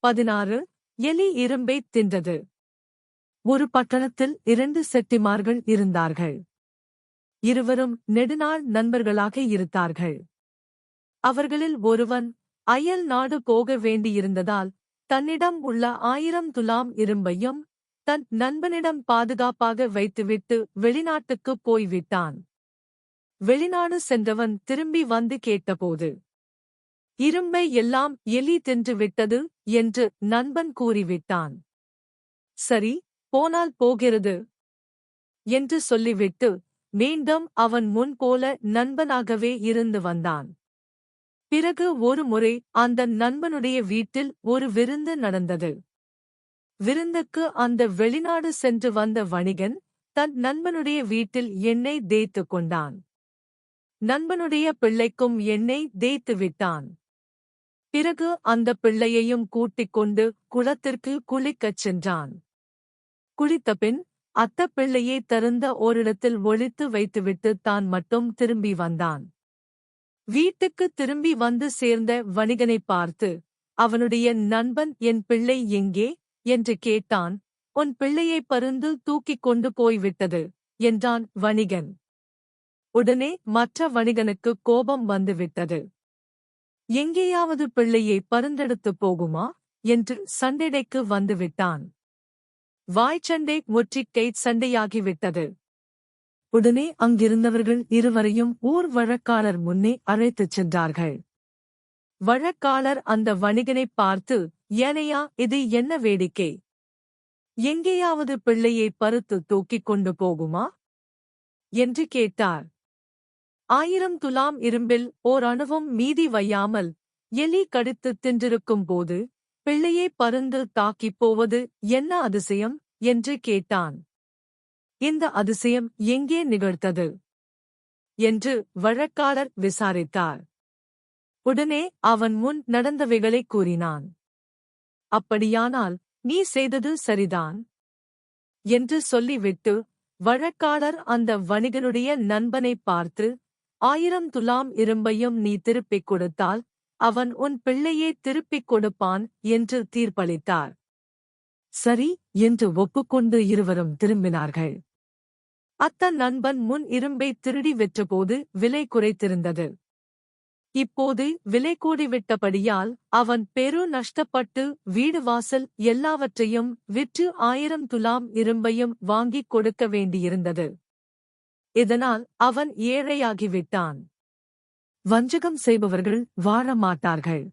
பதினாறு எலி இரும்பை தின்றது. ஒரு பட்டணத்தில் இரண்டு செட்டிமார்கள் இருந்தார்கள். இருவரும் நெடுநாள் நண்பர்களாக இருந்தார்கள் அவர்களில் ஒருவன் அயல் நாடு போக வேண்டியிருந்ததால் தன்னிடம் உள்ள ஆயிரம் துலாம் இரும்பையும் தன் நண்பனிடம் பாதுகாப்பாக வைத்துவிட்டு வெளிநாட்டுக்குப் போய்விட்டான். வெளிநாடு சென்றவன் திரும்பி வந்து கேட்டபோது இரும்பை எல்லாம் எலி தின்று விட்டது என்று நண்பன் கூறிவிட்டான். சரி போனால் போகிறது என்று சொல்லிவிட்டு மீண்டும் அவன் முன் போல நண்பனாகவே இருந்து வந்தான். பிறகு ஒரு முறை அந்த நண்பனுடைய வீட்டில் ஒரு விருந்து நடந்தது. விருந்துக்கு அந்த வெளிநாடு சென்று வந்த வணிகன் தன் நண்பனுடைய வீட்டில் எண்ணெய் தேய்த்து கொண்டான். நண்பனுடைய பிள்ளைக்கும் எண்ணெய் தேய்த்து விட்டான். பிறகு அந்த பிள்ளையையும் கூட்டிக் கொண்டு குளத்திற்கு குளிக்கச் சென்றான். குளித்தபின் அத்த பிள்ளையை தருந்த ஓரிடத்தில் ஒளித்து வைத்துவிட்டு தான் மட்டும் திரும்பி வந்தான். வீட்டுக்கு திரும்பி வந்து சேர்ந்த வணிகனை பார்த்து அவனுடைய நண்பன் என் பிள்ளை எங்கே என்று கேட்டான். உன் பிள்ளையை பருந்து தூக்கிக் கொண்டு போய்விட்டது என்றான் வணிகன். உடனே மற்ற வணிகனுக்கு கோபம் வந்துவிட்டது. எங்கேயாவது பிள்ளையை பருந்தெடுத்துப் போகுமா? என்று சண்டைக்கு வந்துவிட்டான். வாய்ச்சண்டை முற்றிக்கை சண்டையாகிவிட்டது. உடனே அங்கிருந்தவர்கள் இருவரையும் ஊர் வழக்காளர் முன்னே அழைத்துச் சென்றார்கள். வழக்காளர் அந்த வணிகனைப் பார்த்து ஏனையா இது என்ன வேடிக்கை? எங்கேயாவது பிள்ளையை பருத்து தூக்கிக் கொண்டு போகுமா? என்று கேட்டார். ஆயிரம் துலாம் இரும்பில் ஓர் அணுவும் மீதி வையாமல் எலி கடித்து தின்றிருக்கும் போது பிள்ளையை பருந்து தாக்கிப் போவது என்ன அதிசயம்? என்று கேட்டான். இந்த அதிசயம் எங்கே நிகழ்த்தது என்று வழக்காளர் விசாரித்தார். உடனே அவன் முன் நடந்தவைகளைக் கூறினான். அப்படியானால் நீ செய்தது சரிதான். என்று சொல்லிவிட்டு வழக்காளர் அந்த வணிகனுடைய நண்பனைப் பார்த்து ஆயிரம் துலாம் இரும்பையும் நீ திருப்பிக் கொடுத்தால் அவன் உன் பிள்ளையே திருப்பிக் கொடுப்பான் என்று தீர்ப்பளித்தார். சரி என்று ஒப்புக்கொண்டு இருவரும் திரும்பினார்கள். அத்த நண்பன் முன் இரும்பை திருடி வெற்றபோது விலை குறைத்திருந்தது. இப்போது விலை கூடிவிட்டபடியால் அவன் பெரு நஷ்டப்பட்டு வீடு வாசல் எல்லாவற்றையும் விற்று ஆயிரம் துலாம் இரும்பையும் வாங்கிக் கொடுக்க வேண்டியிருந்தது. இதனால் அவன் ஏழையாகிவிட்டான். வஞ்சகம் செய்பவர்கள் வாழ மாட்டார்கள்